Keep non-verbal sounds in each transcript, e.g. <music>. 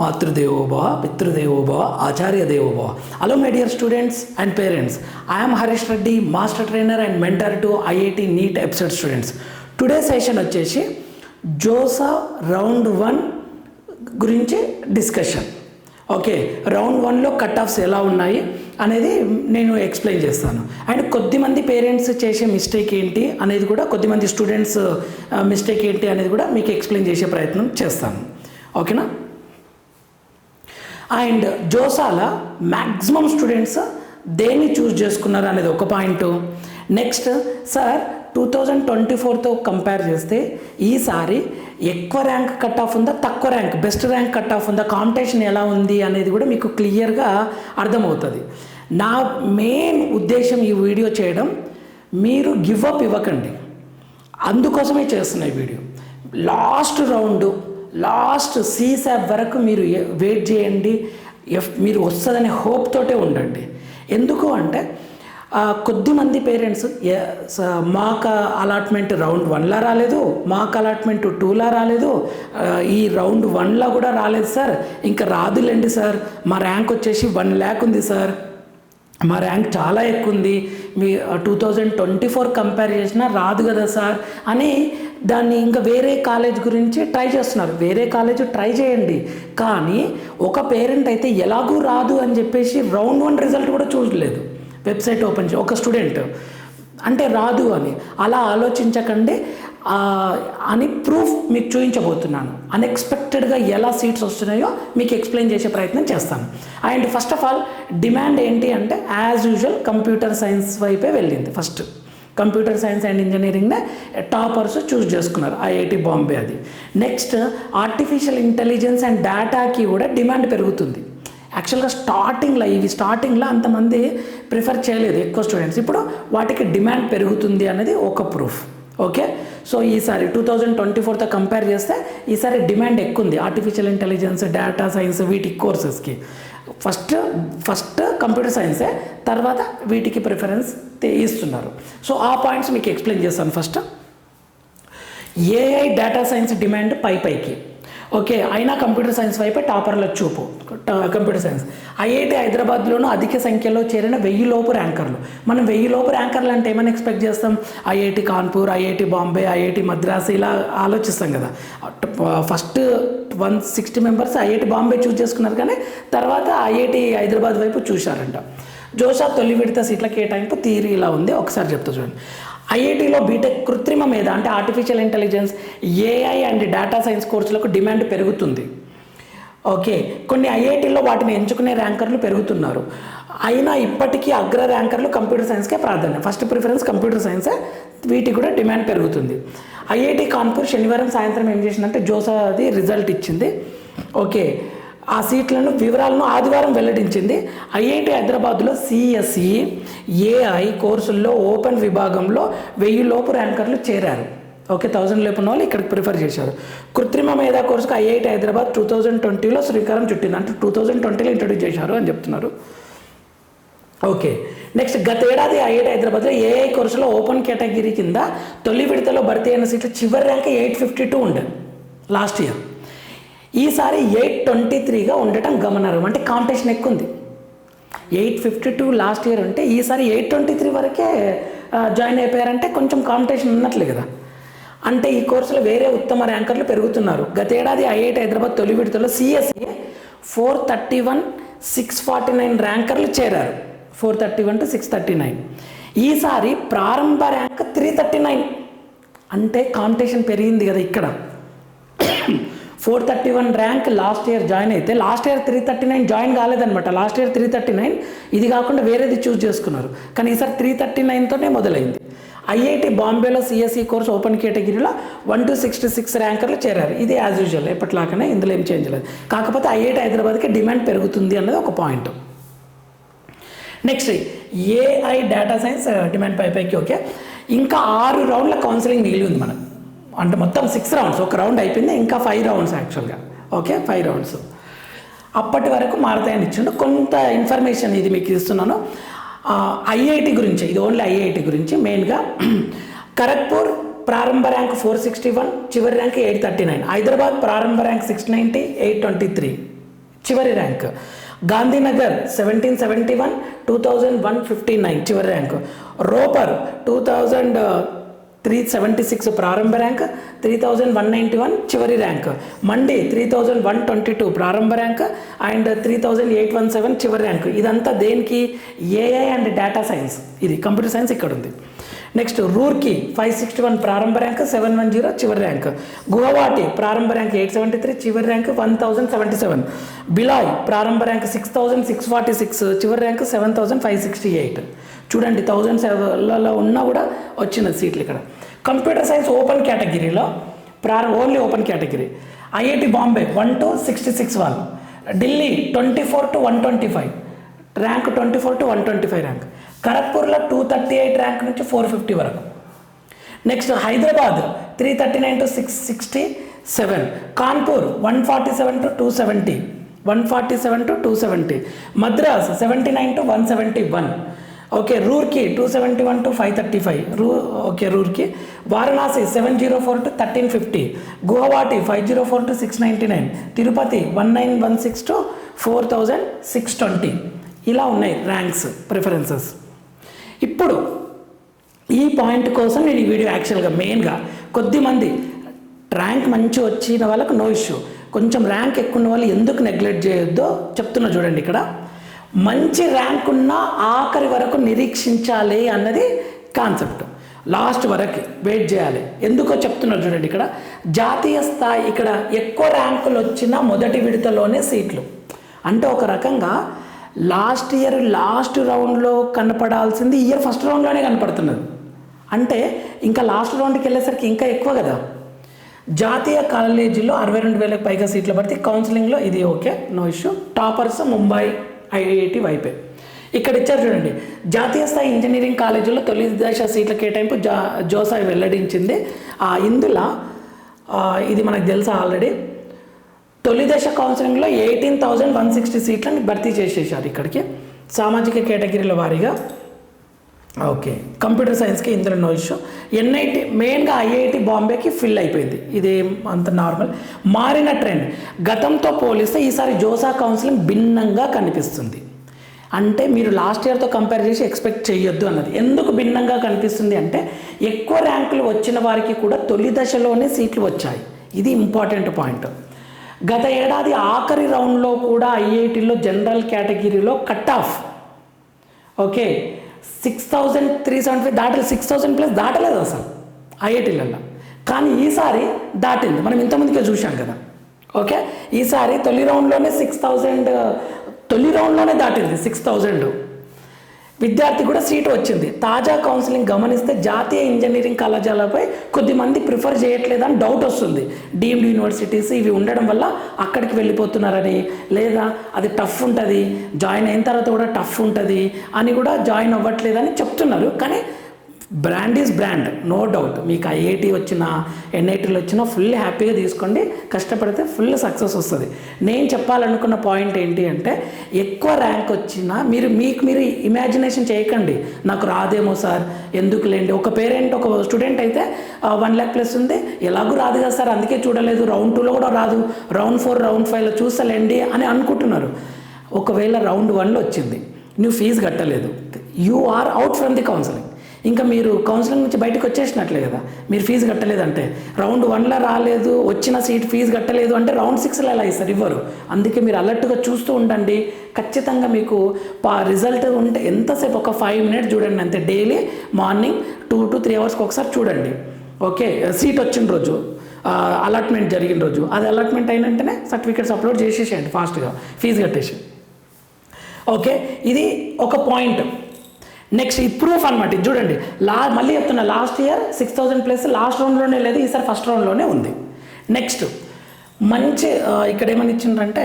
మాతృదేవోభవ పితృదేవోభవ ఆచార్య దేవోభవ hello my dear students and parents I'm Harish Reddy master trainer and mentor to IIT NEET episode students today session వచ్చేసి JoSAA round one గురించి discussion okay round వన్లో cut offs ఎలా ఉన్నాయి అనేది నేను ఎక్స్ప్లెయిన్ చేస్తాను. అండ్ కొద్దిమంది పేరెంట్స్ చేసే మిస్టేక్ ఏంటి అనేది కూడా కొద్దిమంది స్టూడెంట్స్ మిస్టేక్ uh, ఏంటి అనేది కూడా మీకు ఎక్స్ప్లెయిన్ చేసే ప్రయత్నం చేస్తాను. ఓకేనా అండ్ జోసాల మ్యాక్సిమం స్టూడెంట్స్ దేన్ని చూస్ చేసుకున్నారు అనేది ఒక point. Next sir two thousand twenty ఫోర్తో compare చేస్తే ఈసారి ఎక్కువ ర్యాంక్ కట్ ఆఫ్ ఉందా తక్కువ rank best rank cut off ఉందా కాంపిటీషన్ ఎలా ఉంది అనేది కూడా మీకు క్లియర్గా అర్థమవుతుంది. నా మెయిన్ ఉద్దేశం ఈ వీడియో చేయడం మీరు గివ్ అప్ ఇవ్వకండి. అందుకోసమే చేస్తున్నాయి ఈ video. Last round last CSAB వరకు మీరు వెయిట్ చేయండి. ఎఫ్ మీరు వస్తుందనే హోప్ తోటే ఉండండి. ఎందుకు అంటే కొద్దిమంది పేరెంట్స్ మాకు అలాట్మెంట్ రౌండ్ వన్లా రాలేదు మాకు అలాట్మెంట్ టూలా రాలేదు. ఈ రౌండ్ వన్లా కూడా రాలేదు సార్. ఇంకా రాదులేండి సార్. మా ర్యాంక్ వచ్చేసి వన్ ల్యాక్ ఉంది సార్. మా ర్యాంక్ చాలా ఎక్కువ ఉంది. మీ two thousand twenty four compare చేసినా రాదు కదా సార్. అని దాన్ని ఇంకా వేరే కాలేజ్ గురించి ట్రై చేస్తున్నారు. వేరే కాలేజ్ ట్రై చేయండి. కానీ ఒక పేరెంట్ అయితే ఎలాగూ రాదు అని చెప్పేసి రౌండ్ వన్ రిజల్ట్ కూడా చూడలేదు. వెబ్సైట్ ఓపెన్ చే ఒక స్టూడెంట్. అంటే రాదు అని. అలా ఆలోచించకండి. అని ప్రూఫ్ మీకు చూపించబోతున్నాను అన్ఎక్స్పెక్టెడ్గా ఎలా సీట్స్ వస్తున్నాయో మీకు ఎక్స్ప్లెయిన్ చేసే ప్రయత్నం చేస్తాను. And first of all demand ఏంటి అంటే యాజ్ యూజువల్ కంప్యూటర్ సైన్స్ వైపే వెళ్ళింది ఫస్ట్. కంప్యూటర్ సైన్స్ అండ్ ఇంజనీరింగ్నే టాపర్స్ చూస్ చేసుకున్నారు ఐఐటి బాంబే అది. నెక్స్ట్ ఆర్టిఫిషియల్ ఇంటెలిజెన్స్ అండ్ డేటాకి కూడా డిమాండ్ పెరుగుతుంది. యాక్చువల్గా స్టార్టింగ్లో ఇవి స్టార్టింగ్లో అంతమంది ప్రిఫర్ చేయలేదు ఎక్కువ స్టూడెంట్స్. ఇప్పుడు వాటికి డిమాండ్ పెరుగుతుంది అనేది ఒక ప్రూఫ్. ఓకే? సో ఈసారి టూ థౌజండ్ ట్వంటీ ఫోర్తో కంపేర్ చేస్తే ఈసారి డిమాండ్ ఎక్కువ ఉంది. ఆర్టిఫిషియల్ ఇంటెలిజెన్స్ డేటా సైన్స్ వీటి కోర్సెస్కి. ఫస్ట్ ఫస్ట్ కంప్యూటర్ సైన్సే తర్వాత వీటికి ప్రిఫరెన్స్ ఇస్తున్నారు. సో ఆ పాయింట్స్ మీకు ఎక్స్ప్లెయిన్ చేస్తాను first. AI data science demand పై పైకి. ఓకే అయినా కంప్యూటర్ సైన్స్ వైపే టాపర్ల చూపు. Computer science. ఐఐటి హైదరాబాద్లోనూ అధిక సంఖ్యలో చేరిన వెయ్యి లోపు ర్యాంకర్లు. మనం వెయ్యి లోపు ర్యాంకర్లు అంటే ఏమైనా ఎక్స్పెక్ట్ చేస్తాం? IIT Kanpur IIT Bombay IIT Madras ఇలా ఆలోచిస్తాం కదా. First one sixty members IIT Bombay choose చేసుకున్నారు కానీ తర్వాత ఐఐటి హైదరాబాద్ వైపు చూశారంట. జోషా తొలి విడత సీట్ల కేటాయింపు తీరు ఇలా ఉంది. ఒకసారి చెప్తా చూడండి. ఐఐటిలో బీటెక్ కృత్రిమ మీద అంటే artificial intelligence AI and data science కోర్సులకు డిమాండ్ పెరుగుతుంది. ఓకే కొన్ని ఐఐటీల్లో వాటిని ఎంచుకునే ర్యాంకర్లు పెరుగుతున్నారు. అయినా ఇప్పటికీ అగ్ర ర్యాంకర్లు కంప్యూటర్ సైన్స్కే ప్రాధాన్యం. ఫస్ట్ ప్రిఫరెన్స్ కంప్యూటర్ సైన్సే వీటికి కూడా డిమాండ్ పెరుగుతుంది. ఐఐటి కాన్పూర్ శనివారం సాయంత్రం ఏం చేసిందంటే జోసాది రిజల్ట్ ఇచ్చింది. ఓకే ఆ సీట్లను వివరాలను ఆదివారం వెల్లడించింది. ఐఐటి హైదరాబాద్లో సిఎస్ఈ ఏఐ కోర్సుల్లో ఓపెన్ విభాగంలో వెయ్యి లోపు ర్యాంకర్లు చేరారు. ఓకే థౌజండ్ లేపున్న వాళ్ళు ఇక్కడికి ప్రిఫర్ చేశారు. కృత్రిమ మేధా కోర్సుకు ఐఐటి హైదరాబాద్ టూ థౌజండ్ ట్వంటీలో శ్రీకారం చుట్టింది. అంటే టూ థౌజండ్ ట్వంటీలో ఇంట్రడ్యూస్ చేశారు అని చెప్తున్నారు. ఓకే నెక్స్ట్ గత ఏడాది ఐఐటి హైదరాబాద్లో ఏఐ కోర్సులో ఓపెన్ కేటగిరీ కింద తొలి విడతలో భర్తీ అయిన సీట్లు చివరి ర్యాంక్ ఎయిట్ ఫిఫ్టీ టూ ఉండే లాస్ట్ ఇయర్. ఈసారి ఎయిట్ ట్వంటీ త్రీగా ఉండటం గమనార్హం. అంటే కాంపిటీషన్ ఎక్కువ ఉంది eight fifty two last year ఉంటే ఈసారి ఎయిట్ ట్వంటీ త్రీ వరకే జాయిన్ అయిపోయారంటే కొంచెం కాంపిటీషన్ ఉన్నట్లే కదా. అంటే ఈ కోర్సులో వేరే ఉత్తమ ర్యాంకర్లు పెరుగుతున్నారు. గతేడాది ఐఐటి హైదరాబాద్ తొలి విడతలో CSE four thirty one six forty nine ర్యాంకర్లు చేరారు. Four thirty one to six thirty nine. ఈసారి ప్రారంభ ర్యాంక్ త్రీ థర్టీ నైన్. అంటే కాంపిటీషన్ పెరిగింది కదా ఇక్కడ. Four thirty one rank last year join అయితే last year three thirty nine join కాలేదనమాట last year three thirty nine ఇది కాకుండా వేరేది చూస్ చేసుకున్నారు. కానీ ఈసారి త్రీ థర్టీ నైన్తోనే మొదలైంది. ఐఐటి బాంబేలో సిఎస్ఈ కోర్స్ ఓపెన్ కేటగిరీలో వన్ టు సిక్స్టీ సిక్స్ ర్యాంకర్లు చేరారు. ఇది యాజ్ యూజువల్ ఎప్పటిలాగానే ఇందులో ఏం చేంజ్ లేదు. కాకపోతే ఐఐటి హైదరాబాద్కి డిమాండ్ పెరుగుతుంది అన్నది ఒక point. Next AI data science demand పై పైకి ఓకే. ఇంకా ఆరు రౌండ్ల కౌన్సిలింగ్ మిగిలి ఉంది మనకు. అంటే మొత్తం సిక్స్ రౌండ్స్ ఒక రౌండ్ అయిపోయింది ఇంకా ఫైవ్ రౌండ్స్ యాక్చువల్గా ఓకే ఫైవ్ రౌండ్స్ అప్పటి వరకు మారుతాయని ఇచ్చిండు. కొంత ఇన్ఫర్మేషన్ ఇది మీకు ఇస్తున్నాను. ఐఐటి గురించి ఇది ఓన్లీ ఐఐటి గురించి మెయిన్గా <clears throat> ఖరగ్పూర్ ప్రారంభ ర్యాంక్ ఫోర్ సిక్స్టీ వన్ చివరి rank eight thirty nine Hyderabad ప్రారంభ rank six ninety eight twenty three చివరి rank. Gandhinagar seventeen seventy one two thousand one fifty nine చివరి rank. Ropar two thousand three seventy six ప్రారంభ rank three thousand one ninety one చివరి rank. Mandi three thousand one twenty two ప్రారంభ rank and three thousand eight one seven చివరి rank. ఇదంతా దేనికి? AI and data science ఇది computer science ఇక్కడ ఉంది next Roorkee five sixty one ప్రారంభ rank seven one zero చివరి ర్యాంక్ గుహవాటి ప్రారంభ ర్యాంక్ ఎయిట్ సెవెంటీ త్రీ చివరి rank one thousand seventy seven Bhilai ప్రారంభ rank six thousand six forty six చివరి rank seven thousand five sixty eight చూడండి thousand సెవెన్లలో ఉన్నా కూడా వచ్చిన సీట్లు ఇక్కడ. కంప్యూటర్ సైన్స్ ఓపెన్ కేటగిరీలో ప్రారంభ only open category IIT Bombay one two sixty six వాళ్ళు Delhi twenty four to one twenty five rank twenty four to one twenty five rank ఖరగ్పూర్లో two thirty eight rank నుంచి four fifty వరకు. Next Hyderabad three thirty nine to six sixty seven Kanpur one forty seven to two seventy one forty seven to two seventy Madras seventy nine to one seventy one okay Roorkee two seventy one to five thirty five రూ okay Roorkee. Varanasi seven zero four to thirteen fifty Guwahati five zero four to six ninety nine Tirupati one nine one six to four thousand six twenty ఇలా ఉన్నాయి ranks preferences ఇప్పుడు ఈ point కోసం నేను ఈ video యాక్చువల్గా మెయిన్గా కొద్దిమంది ర్యాంక్ మంచి వచ్చిన వాళ్ళకు నో ఇష్యూ కొంచెం ర్యాంక్ ఎక్కువ ఉన్న వాళ్ళు ఎందుకు నెగ్లెక్ట్ చేయొద్దో చెప్తున్నా చూడండి ఇక్కడ. మంచి ర్యాంక్ ఉన్న ఆఖరి వరకు నిరీక్షించాలి అన్నది కాన్సెప్ట్ లాస్ట్ వరకు వెయిట్ చేయాలి. ఎందుకో చెప్తున్నారు చూడండి ఇక్కడ. జాతీయ స్థాయి ఇక్కడ ఎక్కువ ర్యాంకులు వచ్చిన మొదటి విడతలోనే సీట్లు. అంటే ఒక రకంగా లాస్ట్ ఇయర్ లాస్ట్ రౌండ్లో కనపడాల్సింది ఇయర్ ఫస్ట్ రౌండ్లోనే కనపడుతున్నది. అంటే ఇంకా లాస్ట్ రౌండ్కి వెళ్ళేసరికి ఇంకా ఎక్కువ కదా? జాతీయ కాలేజీలో అరవై రెండు వేలకు పైగా సీట్లు పడితే కౌన్సిలింగ్లో ఇది okay no issue. Toppers Mumbai IIT వైపే. ఇక్కడ ఇచ్చారు చూడండి జాతీయ స్థాయి ఇంజనీరింగ్ కాలేజీలో తొలి దశ సీట్ల కేటాయింపు జా జోసాయి వెల్లడించింది. ఆ ఇందులో ఇది మనకు తెలుసా ఆల్రెడీ? తొలి దశ కౌన్సిలింగ్లో ఎయిటీన్ థౌజండ్ వన్ సిక్స్టీ సీట్లను భర్తీ చేసేసారు ఇక్కడికి. సామాజిక కేటగిరీల వారీగా. ఓకే. కంప్యూటర్ సైన్స్కి ఇందులో నో ఇష్యూ ఎన్ఐటి మెయిన్గా ఐఐటి బాంబేకి ఫిల్ అయిపోయింది. ఇది అంత నార్మల్. మారిన ట్రెండ్. గతంతో పోలిస్తే ఈసారి జోసా కౌన్సిలింగ్ భిన్నంగా కనిపిస్తుంది. అంటే మీరు లాస్ట్ ఇయర్తో కంపేర్ చేసి ఎక్స్పెక్ట్ చేయొద్దు అన్నది. ఎందుకు భిన్నంగా కనిపిస్తుంది అంటే ఎక్కువ ర్యాంకులు వచ్చిన వారికి కూడా తొలి దశలోనే సీట్లు వచ్చాయి. ఇది ఇంపార్టెంట్ పాయింట్. గత ఏడాది ఆఖరి రౌండ్లో కూడా ఐఐటీలో జనరల్ కేటగిరీలో cut off. Okay six thousand three seventy five దాటలేదు six thousand plus దాటలేదు అసలు ఐఐటీలలో కానీ ఈసారి దాటింది. మనం ఇంతమందికే చూసాం కదా. ఓకే ఈసారి తొలి రౌండ్లోనే సిక్స్ థౌజండ్ తొలి రౌండ్లోనే దాటింది సిక్స్ థౌజండ్ విద్యార్థి కూడా సీటు వచ్చింది. తాజా కౌన్సిలింగ్ గమనిస్తే జాతీయ ఇంజనీరింగ్ కళాశాలపై కొద్దిమంది ప్రిఫర్ చేయట్లేదని డౌట్ వస్తుంది. డీమ్డ్ యూనివర్సిటీస్ ఇవి ఉండడం వల్ల అక్కడికి వెళ్ళిపోతున్నారని. లేదా అది టఫ్ ఉంటుంది జాయిన్ అయిన తర్వాత కూడా టఫ్ ఉంటుంది అని కూడా జాయిన్ అవ్వట్లేదని చెప్తున్నారు. కానీ brand is brand no doubt మీకు ఐఐటి వచ్చినా ఎన్ఐటీలు వచ్చినా ఫుల్ హ్యాపీగా తీసుకోండి. కష్టపడితే ఫుల్ సక్సెస్ వస్తుంది. నేను చెప్పాలనుకున్న పాయింట్ ఏంటి అంటే ఎక్కువ ర్యాంక్ వచ్చినా మీరు మీకు మీరు ఇమాజినేషన్ చేయకండి. నాకు రాదేమో సార్ ఎందుకు లేండి? ఒక పేరెంట్ ఒక స్టూడెంట్ అయితే వన్ ల్యాక్ ప్లస్ ఉంది. ఎలాగూ రాదు కదా సార్ అందుకే చూడలేదు. రౌండ్ టూలో కూడా రాదు. రౌండ్ ఫోర్ రౌండ్ ఫైవ్లో చూస్తలేండి అని అనుకుంటున్నారు. ఒకవేళ రౌండ్ వన్లో వచ్చింది నువ్వు ఫీజు కట్టలేదు. You are out from the counselling ఇంకా మీరు కౌన్సిలింగ్ నుంచి బయటకు వచ్చేసినట్లే కదా. మీరు ఫీజు కట్టలేదంటే. రౌండ్ వన్లో రాలేదు వచ్చిన సీట్ ఫీజు కట్టలేదు అంటే రౌండ్ సిక్స్లో ఎలా ఇస్తారు? ఇవ్వరు. అందుకే మీరు అలర్ట్గా చూస్తూ ఉండండి. ఖచ్చితంగా మీకు పా రిజల్ట్ ఉంటే ఎంతసేపు? ఒక ఫైవ్ మినిట్స్ చూడండి అంతే. Daily morning two to three అవర్స్కి ఒకసారి చూడండి. ఓకే సీట్ వచ్చిన రోజు అలాట్మెంట్ జరిగిన రోజు. అది అలాట్మెంట్ అయిన వెంటనే సర్టిఫికేట్స్ అప్లోడ్ చేసేసేయండి ఫాస్ట్గా ఫీజు కట్టేసి. ఓకే ఇది ఒక పాయింట్ నెక్స్ట్ ఈ ప్రూఫ్ అనమాట ఇది చూడండి. లా మళ్ళీ చెప్తున్నా last year six thousand plus last రౌండ్లోనే లేదు ఈసారి ఫస్ట్ రౌండ్లోనే ఉంది. నెక్స్ట్ మంచి ఇక్కడ ఏమని ఇచ్చిండ్రంటే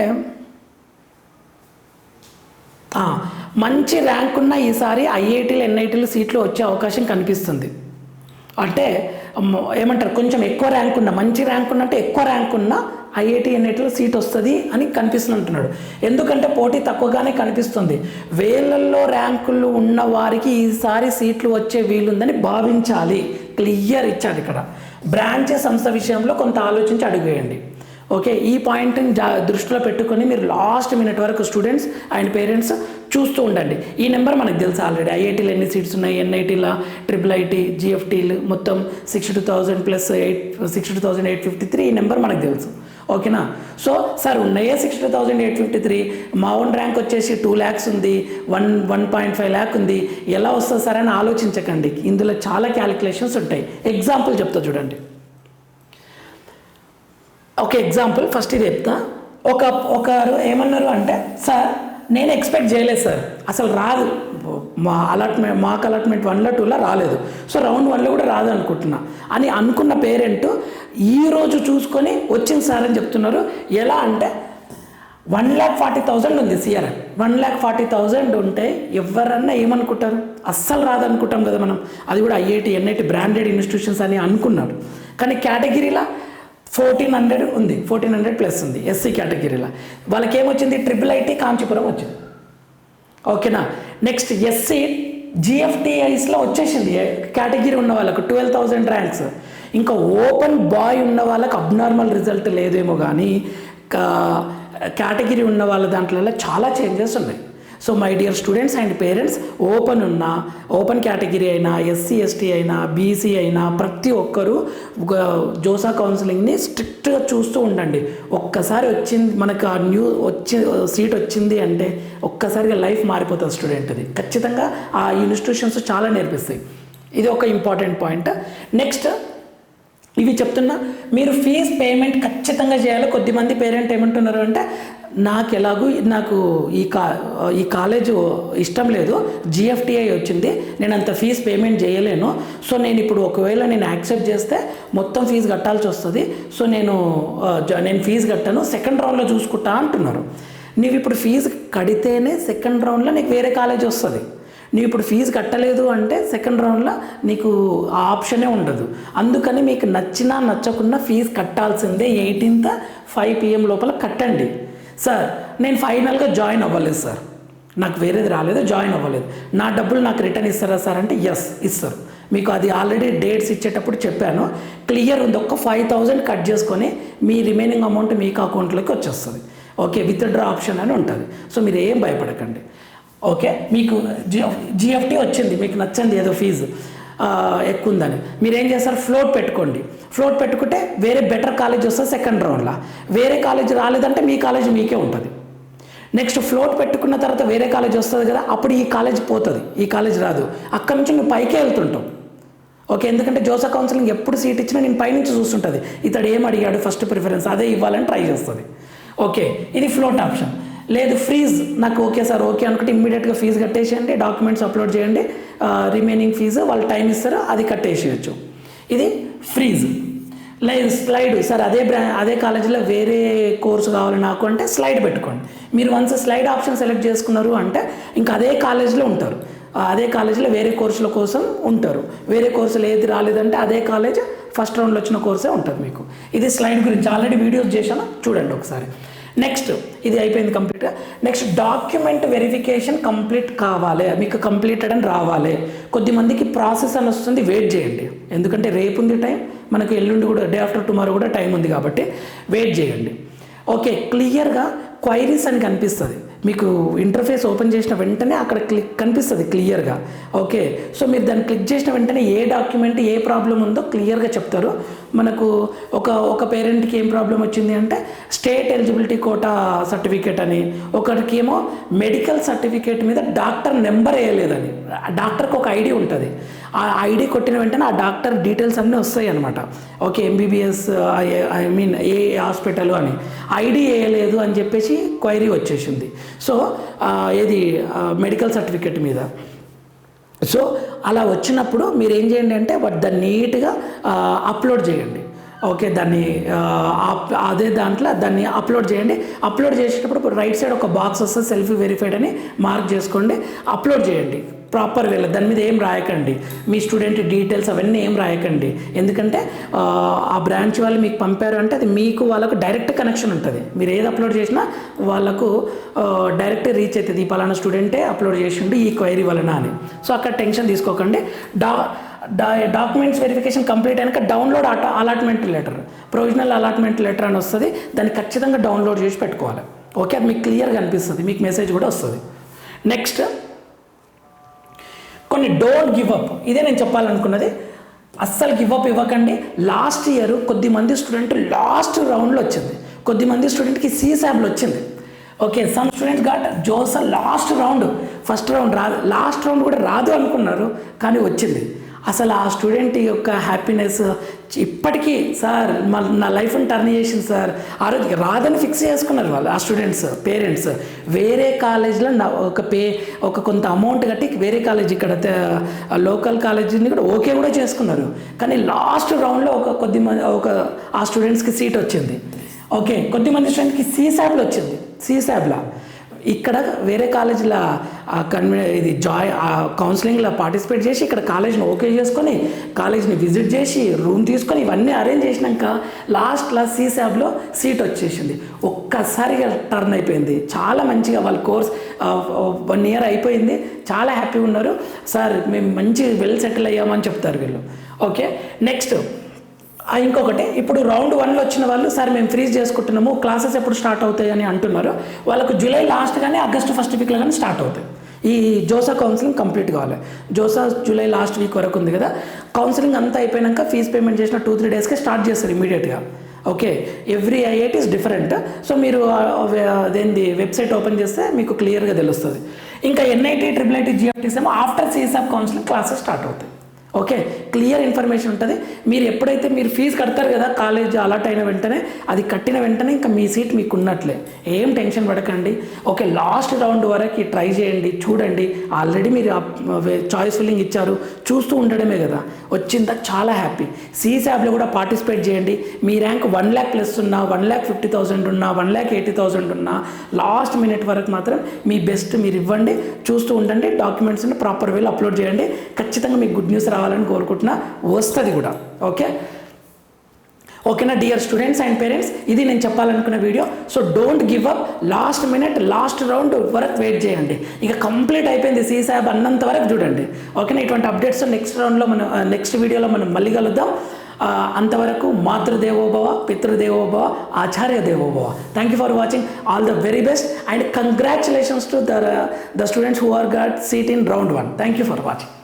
మంచి ర్యాంక్ ఉన్న ఈసారి ఐఐటీలు ఎన్ఐటీలు సీట్లు వచ్చే అవకాశం కనిపిస్తుంది. అంటే ఏమంటారు కొంచెం ఎక్కువ ర్యాంక్ ఉన్న మంచి ర్యాంక్ ఉన్నట్టు ఎక్కువ ర్యాంక్ ఉన్న ఐఐటి ఎన్ఐటీలో సీట్ వస్తుంది అని కనిపిస్తుంది అంటున్నాడు ఎందుకంటే పోటీ తక్కువగానే కనిపిస్తుంది. వేలల్లో ర్యాంకులు ఉన్న వారికి ఈసారి సీట్లు వచ్చే వీలుందని భావించాలి. క్లియర్ ఇచ్చారు ఇక్కడ. బ్రాంచ్ సంస్థ విషయంలో కొంత ఆలోచించి అడిగేయండి ఓకే ఈ పాయింట్ని దృష్టిలో పెట్టుకొని మీరు లాస్ట్ మినిట్ వరకు స్టూడెంట్స్ అండ్ పేరెంట్స్ చూస్తూ ఉండండి. ఈ నెంబర్ మనకు తెలుసు ఆల్రెడీ. ఐఐటీలో ఎన్ని సీట్స్ ఉన్నాయి? ఎన్ఐటీలో? ట్రిపుల్ ఐటీ జిఎఫ్టీలు మొత్తం sixty two thousand plus eight sixty two thousand eight fifty three ఈ నెంబర్ మనకు తెలుసు. ఓకేనా? సో సార్ ఉన్నాయే sixty thousand eight fifty three మా ఓన్ ర్యాంక్ వచ్చేసి టూ ల్యాక్స్ ఉంది one one point five lakh ఉంది. ఎలా వస్తుంది సార్ అని ఆలోచించకండి. ఇందులో చాలా క్యాలిక్యులేషన్స్ ఉంటాయి. ఎగ్జాంపుల్ చెప్తా చూడండి. ఒక ఎగ్జాంపుల్ ఫస్ట్ ఇది చెప్తా. ఒక ఒకరు ఏమన్నారు అంటే సార్ నేను ఎక్స్పెక్ట్ చేయలేదు సార్. అసలు రాదు. మా అలాట్మెంట్ మాకు అలాట్మెంట్ వన్లో టూలో రాలేదు. సో రౌండ్ వన్లో కూడా రాదు అనుకుంటున్నా అని అనుకున్న పేరెంట్ ఈ రోజు చూసుకొని వచ్చింది సార్ అని చెప్తున్నారు. ఎలా అంటే వన్ ల్యాక్ ఫార్టీ థౌజండ్ ఉంది CR one lakh forty thousand ఉంటే ఎవరన్నా ఏమనుకుంటారు? అస్సలు రాదనుకుంటాం కదా మనం. అది కూడా ఐఐటి ఎన్ఐటి బ్రాండెడ్ ఇన్స్టిట్యూషన్స్ అని అనుకున్నారు. కానీ కేటగిరీలో ఫోర్టీన్ హండ్రెడ్ ఉంది. ఫోర్టీన్ హండ్రెడ్ ప్లస్ ఉంది ఎస్సీ కేటగిరీలో. వాళ్ళకి ఏమొచ్చింది ట్రిపుల్ ఐటీ కాంచీపురం వచ్చింది. ఓకేనా? నెక్స్ట్ ఎస్సీ జిఎఫ్టిఐస్లో వచ్చేసింది. కేటగిరీ ఉన్న వాళ్ళకు ట్వెల్వ్ థౌజండ్ ర్యాంక్స్. ఇంకా ఓపెన్ బాయ్ ఉన్న వాళ్ళకి అబ్నార్మల్ రిజల్ట్ లేదేమో కానీ కేటగిరీ ఉన్న వాళ్ళ దాంట్లో చాలా చేంజెస్ ఉన్నాయి. So my dear students and parents open ఉన్న ఓపెన్ కేటగిరీ అయినా ఎస్సీ ఎస్టీ అయినా బీసీ అయినా ప్రతి ఒక్కరూ జోసా కౌన్సిలింగ్ని స్ట్రిక్ట్గా చూస్తూ ఉండండి. ఒక్కసారి వచ్చింది మనకు ఆ న్యూ వచ్చి సీట్ వచ్చింది అంటే ఒక్కసారిగా లైఫ్ మారిపోతుంది స్టూడెంట్ది ఖచ్చితంగా ఆ ఇన్స్టిట్యూషన్స్ చాలా నేర్పిస్తాయి. ఇది ఒక ఇంపార్టెంట్ పాయింట్ నెక్స్ట్ ఇవి చెప్తున్నా మీరు ఫీజ్ పేమెంట్ ఖచ్చితంగా చేయాలి. కొద్దిమంది పేరెంట్ ఏమంటున్నారు అంటే నాకు ఎలాగూ నాకు ఈ కా ఈ కాలేజ్ ఇష్టం లేదు జిఎఫ్టిఐ వచ్చింది నేను అంత ఫీజు పేమెంట్ చేయలేను. సో నేను ఇప్పుడు ఒకవేళ నేను యాక్సెప్ట్ చేస్తే మొత్తం ఫీజు కట్టాల్సి వస్తుంది. సో నేను నేను ఫీజు కట్టాను సెకండ్ రౌండ్లో చూసుకుంటా అంటున్నారు. నీవు ఇప్పుడు ఫీజు కడితేనే సెకండ్ రౌండ్లో నీకు వేరే కాలేజ్ వస్తుంది. నీవు ఇప్పుడు ఫీజు కట్టలేదు అంటే సెకండ్ రౌండ్లో నీకు ఆ ఆప్షనే ఉండదు. అందుకని మీకు నచ్చినా నచ్చకుండా ఫీజు కట్టాల్సిందే ఎయిటీన్త్ ఫైవ్ పిఎం లోపల కట్టండి. సార్ నేను ఫైనల్గా జాయిన్ అవ్వలేదు సార్. నాకు వేరేది రాలేదు? జాయిన్ అవ్వలేదు. నా డబ్బులు నాకు రిటర్న్ ఇస్తారా సార్ అంటే ఎస్ ఇస్తారు. మీకు అది ఆల్రెడీ డేట్స్ ఇచ్చేటప్పుడు చెప్పాను. క్లియర్ ఉంది ఒక్క ఫైవ్ థౌజండ్ కట్ చేసుకొని మీ రిమైనింగ్ అమౌంట్ మీకు అకౌంట్లోకి వచ్చేస్తుంది. ఓకే విత్డ్రా ఆప్షన్ అని ఉంటుంది. సో మీరు ఏం భయపడకండి. ఓకే? మీకు జిఎఫ్ జిఎఫ్టీ వచ్చింది మీకు నచ్చింది ఏదో ఫీజు. ఎక్కువ ఉందని మీరు ఏం చేస్తారు? ఫ్లోట్ పెట్టుకోండి. ఫ్లోట్ పెట్టుకుంటే వేరే బెటర్ కాలేజ్ వస్తుంది సెకండ్ రౌండ్లో. వేరే కాలేజ్ రాలేదంటే మీ కాలేజ్ మీకే ఉంటుంది. నెక్స్ట్ ఫ్లోట్ పెట్టుకున్న తర్వాత వేరే కాలేజ్ వస్తుంది కదా అప్పుడు ఈ కాలేజ్ పోతుంది. ఈ కాలేజ్ రాదు. అక్కడి నుంచి నువ్వు పైకే వెళ్తుంటావు ఓకే? ఎందుకంటే జోసా కౌన్సిలింగ్ ఎప్పుడు సీట్ ఇచ్చినా నేను పైనుంచి చూస్తుంటుంది. ఇతడు ఏం అడిగాడు? ఫస్ట్ ప్రిఫరెన్స్ అదే ఇవ్వాలని ట్రై చేస్తుంది. ఓకే? ఇది ఫ్లోట్ ఆప్షన్. లేదు ఫ్రీజ్ నాకు ఓకే సార్ ఓకే అనుకుంటే ఇమ్మీడియట్గా ఫీజు కట్టేసేయండి డాక్యుమెంట్స్ అప్లోడ్ చేయండి రిమైనింగ్ ఫీజు వాళ్ళు టైం ఇస్తారు అది కట్టేసేయచ్చు. ఇది ఫ్రీజ్ లేదు స్లైడ్ సార్ అదే బ్రా అదే కాలేజీలో వేరే కోర్సు కావాలి నాకు అంటే స్లైడ్ పెట్టుకోండి. మీరు వన్స్ స్లైడ్ ఆప్షన్ సెలెక్ట్ చేసుకున్నారు అంటే ఇంకా అదే కాలేజీలో ఉంటారు. అదే కాలేజీలో వేరే కోర్సుల కోసం ఉంటారు. వేరే కోర్సులు ఏది రాలేదంటే అదే కాలేజ్ ఫస్ట్ రౌండ్లో వచ్చిన కోర్సే ఉంటుంది మీకు. ఇది స్లైడ్ గురించి. ఆల్రెడీ వీడియోస్ చేశాను. చూడండి ఒకసారి. నెక్స్ట్ ఇది అయిపోయింది కంప్లీట్గా నెక్స్ట్ డాక్యుమెంట్ వెరిఫికేషన్ కంప్లీట్ కావాలి. మీకు కంప్లీటెడ్ అని రావాలి. కొద్దిమందికి ప్రాసెస్ అని వస్తుంది వెయిట్ చేయండి. ఎందుకంటే రేపు ఉంది టైం మనకు ఎల్లుండి కూడా డే ఆఫ్టర్ టుమారో కూడా టైం ఉంది కాబట్టి వెయిట్ చేయండి. ఓకే క్లియర్గా క్వైరీస్ అని కనిపిస్తుంది. మీకు ఇంటర్ఫేస్ ఓపెన్ చేసిన వెంటనే అక్కడ క్లిక్ కనిపిస్తుంది క్లియర్గా. ఓకే. సో మీరు దాన్ని క్లిక్ చేసిన వెంటనే ఏ డాక్యుమెంట్ ఏ ప్రాబ్లం ఉందో క్లియర్గా చెప్తారు. మనకు ఒక ఒక పేరెంట్కి ఏం ప్రాబ్లం వచ్చింది అంటే స్టేట్ ఎలిజిబిలిటీ కోటా సర్టిఫికేట్ అని. ఒకరికి ఏమో మెడికల్ సర్టిఫికేట్ మీద డాక్టర్ నెంబర్ వేయలేదని. డాక్టర్కి ఒక ఐడి ఉంటుంది. ఆ ఐడి కొట్టిన వెంటనే ఆ డాక్టర్ డీటెయిల్స్ అన్నీ వస్తాయి అనమాట okay MBBS I mean a hospital అని. ఐడి వేయలేదు అని చెప్పేసి క్వైరీ వచ్చేసింది. సో ఏది మెడికల్ సర్టిఫికేట్ మీద. సో అలా వచ్చినప్పుడు మీరు ఏం చేయండి అంటే వాటి దాన్ని నీట్గా అప్లోడ్ చేయండి. ఓకే దాన్ని అప్- అదే దాంట్లో దాన్ని అప్లోడ్ చేయండి. అప్లోడ్ చేసేటప్పుడు రైట్ సైడ్ ఒక బాక్స్ వస్తే సెల్ఫీ వెరిఫైడ్ అని మార్క్ చేసుకోండి. అప్లోడ్ చేయండి. ప్రాపర్ వేలో దాని మీద ఏం రాయకండి. మీ స్టూడెంట్ డీటెయిల్స్ అవన్నీ ఏం రాయకండి. ఎందుకంటే ఆ, బ్రాంచ్ వాళ్ళు మీకు పంపారు అంటే అది మీకు వాళ్ళకు డైరెక్ట్ కనెక్షన్ ఉంటుంది. మీరు ఏది అప్లోడ్ చేసినా వాళ్ళకు డైరెక్ట్ రీచ్ అవుతుంది ఈ పలానా స్టూడెంటే అప్లోడ్ చేసిండు ఈ క్వైరీ వలన అని. సో అక్కడ టెన్షన్ తీసుకోకండి. డా డాక్యుమెంట్స్ వెరిఫికేషన్ కంప్లీట్ అయినాక డౌన్లోడ్ అట allotment letter provisional allotment letter అని వస్తుంది. దాన్ని ఖచ్చితంగా డౌన్లోడ్ చేసి పెట్టుకోవాలి. ఓకే అది మీకు క్లియర్గా అనిపిస్తుంది. మీకు మెసేజ్ కూడా వస్తుంది. నెక్స్ట్ కొన్ని డోంట్ గివ్ అప్ ఇదే నేను చెప్పాలనుకున్నది. అస్సలు గివ్ అప్ ఇవ్వకండి. లాస్ట్ ఇయర్ కొద్ది మంది స్టూడెంట్ లాస్ట్ రౌండ్లో వచ్చింది. కొద్దిమంది స్టూడెంట్కి సి శాబ్లో వచ్చింది. Okay some students got JoSAA last round first round రాదు లాస్ట్ రౌండ్ కూడా రాదు అనుకున్నారు కానీ వచ్చింది. అసలు ఆ స్టూడెంట్ యొక్క హ్యాపీనెస్ ఇప్పటికీ సార్ మా నా లైఫ్ని టర్న్ చేసింది సార్. ఆ రోజు రాదని ఫిక్స్ చేసుకున్నారు వాళ్ళు ఆ స్టూడెంట్స్ పేరెంట్స్. వేరే కాలేజ్లో నా ఒక పే ఒక కొంత అమౌంట్ కట్టి వేరే కాలేజ్ ఇక్కడ లోకల్ కాలేజీని కూడా ఓకే కూడా చేసుకున్నారు. కానీ లాస్ట్ రౌండ్లో ఒక కొద్ది మంది ఒక ఆ స్టూడెంట్స్కి సీట్ వచ్చింది. ఓకే కొద్దిమంది స్టూడెంట్కి సి శాబ్లో వచ్చింది. సీ శాబ్లో ఇక్కడ వేరే కాలేజీలో కన్వీ ఇది జాయ్ కౌన్సిలింగ్లో పార్టిసిపేట్ చేసి ఇక్కడ కాలేజ్ని ఓకే చేసుకొని కాలేజ్ని విజిట్ చేసి రూమ్ తీసుకొని ఇవన్నీ అరేంజ్ చేసినాక లాస్ట్లో సీసాబ్లో సీట్ వచ్చేసింది. ఒక్కసారిగా టర్న్ అయిపోయింది. చాలా మంచిగా వాళ్ళ కోర్స్ వన్ ఇయర్ అయిపోయింది. చాలా హ్యాపీగా ఉన్నారు. సార్ మేము మంచి వెల్ సెటిల్ అయ్యామని చెప్తారు వీళ్ళు. ఓకే? నెక్స్ట్. ఇంకొకటి ఇప్పుడు రౌండ్ వన్లో వచ్చిన వాళ్ళు సార్ మేము ఫ్రీజ్ చేసుకుంటున్నాము క్లాసెస్ ఎప్పుడు స్టార్ట్ అవుతాయి అని అంటున్నారు. వాళ్ళకు జూలై లాస్ట్ కానీ ఆగస్టు ఫస్ట్ వీక్లో కానీ స్టార్ట్ అవుతాయి. ఈ జోసా కౌన్సిలింగ్ కంప్లీట్ కావాలి. జోసా జూలై లాస్ట్ వీక్ వరకు ఉంది కదా కౌన్సిలింగ్ అంతా అయిపోయినాక ఫీజ్ పేమెంట్ చేసిన టూ త్రీ డేస్కి స్టార్ట్ చేస్తారు ఇమీడియట్గా okay every IIT is different. So మీరు అదేంది వెబ్సైట్ ఓపెన్ చేస్తే మీకు క్లియర్గా తెలుస్తుంది. ఇంకా ఎన్ఐటి ట్రిపుల్ ఐటీ జిఎఫ్టీస్ ఏమో after CSAB counselling classes start అవుతాయి. ఓకే క్లియర్ ఇన్ఫర్మేషన్ ఉంటుంది. మీరు ఎప్పుడైతే మీరు ఫీజు కడతారు కదా కాలేజ్ అలాట్ అయిన వెంటనే అది కట్టిన వెంటనే ఇంకా మీ సీట్ మీకు ఉన్నట్లే ఏం టెన్షన్ పడకండి. ఓకే లాస్ట్ రౌండ్ వరకు ట్రై చేయండి చూడండి. ఆల్రెడీ మీరు చాయిస్ ఫిల్లింగ్ ఇచ్చారు. చూస్తూ ఉండడమే కదా. వచ్చిందా చాలా హ్యాపీ. సీసాబ్లో కూడా పార్టిసిపేట్ చేయండి. మీ ర్యాంక్ వన్ ల్యాక్ ప్లస్ ఉన్నా వన్ ల్యాక్ ఫిఫ్టీ థౌసండ్ ఉన్నా వన్ ల్యాక్ ఎయిటీ థౌసండ్ ఉన్నా లాస్ట్ మినిట్ వరకు మాత్రం మీ బెస్ట్ మీరు ఇవ్వండి. చూస్తూ ఉండండి. డాక్యుమెంట్స్ని ప్రాపర్ వేలో అప్లోడ్ చేయండి. ఖచ్చితంగా మీకు గుడ్ న్యూస్ రావాలని కోరుకుంటున్నా వస్తుంది కూడా. ఓకే? ఓకేనా డియర్ స్టూడెంట్స్ అండ్ పేరెంట్స్? ఇది నేను చెప్పాలనుకున్న video. So don't give up. Last minute last round వరకు వెయిట్ చేయండి. ఇక కంప్లీట్ అయిపోయింది సీ సీసాబ్ అన్నంత వరకు చూడండి. ఓకేనా ఇటువంటి అప్డేట్స్ నెక్స్ట్ రౌండ్లో మనం నెక్స్ట్ వీడియోలో మనం మళ్ళీ కలుద్దాం. అంతవరకు మాతృదేవోభవ పితృదేవోభవ ఆచార్య దేవోభవ. Thank you for watching all the very best and congratulations to the the students who are got seat in round one thank you for watching